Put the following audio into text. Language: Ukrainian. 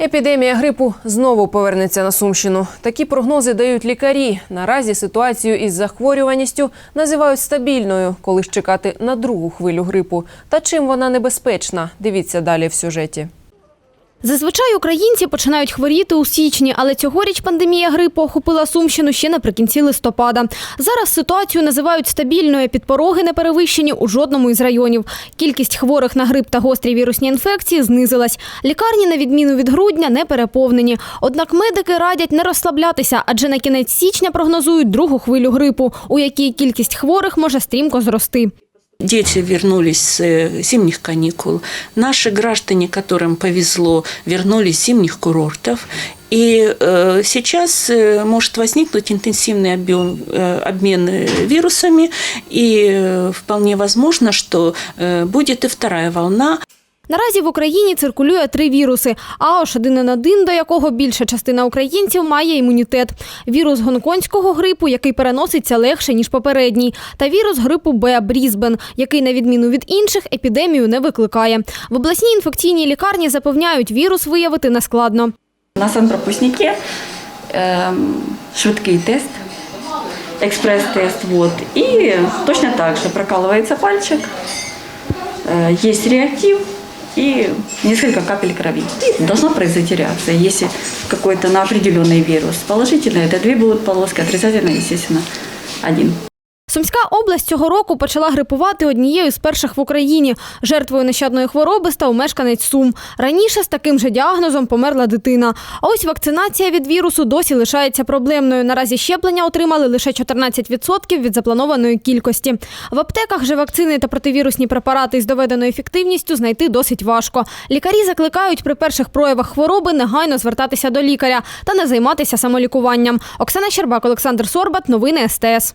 Епідемія грипу знову повернеться на Сумщину. Такі прогнози дають лікарі. Наразі ситуацію із захворюваністю називають стабільною, коли ж чекати на другу хвилю грипу. Та чим вона небезпечна? Дивіться далі в сюжеті. Зазвичай українці починають хворіти у січні, але цьогоріч пандемія грипу охопила Сумщину ще наприкінці листопада. Зараз ситуацію називають стабільною. Підпороги не перевищені у жодному із районів. Кількість хворих на грип та гострі вірусні інфекції знизилась. Лікарні, на відміну від грудня, не переповнені. Однак медики радять не розслаблятися, адже на кінець січня прогнозують другу хвилю грипу, у якій кількість хворих може стрімко зрости. Дети вернулись с э, зимних каникул. Наши граждане, которым повезло, вернулись с зимних курортов. И э, сейчас э, может возникнуть интенсивный объем, э, обмен э, вирусами, и э, вполне возможно, что э, будет и вторая волна. Наразі в Україні циркулює три віруси: АОШ-1Н1, до якого більша частина українців має імунітет, вірус гонконгського грипу, який переноситься легше ніж попередній, та вірус грипу Б Брізбен, який, на відміну від інших, епідемію не викликає. В обласній інфекційній лікарні запевняють, вірус виявити нескладно. На санпропускнике ем, швидкий тест, экспресс-тест. Вот. И точно так же прокалывается пальчик, э, есть реактив и несколько капель крови. И должна произойти реакция. Если какой-то на определенный вирус положительный, это две будут полоски, отрицательно, естественно, один. Сумська область цього року почала грипувати однією з перших в Україні. Жертвою нещадної хвороби став мешканець Сум. Раніше з таким же діагнозом померла дитина. А ось вакцинація від вірусу досі лишається проблемною. Наразі щеплення отримали лише 14% від запланованої кількості. В аптеках же вакцини та противірусні препарати з доведеною ефективністю знайти досить важко. Лікарі закликають при перших проявах хвороби негайно звертатися до лікаря та не займатися самолікуванням. Оксана Щербак, Олександр Сорбат. Новини СТС.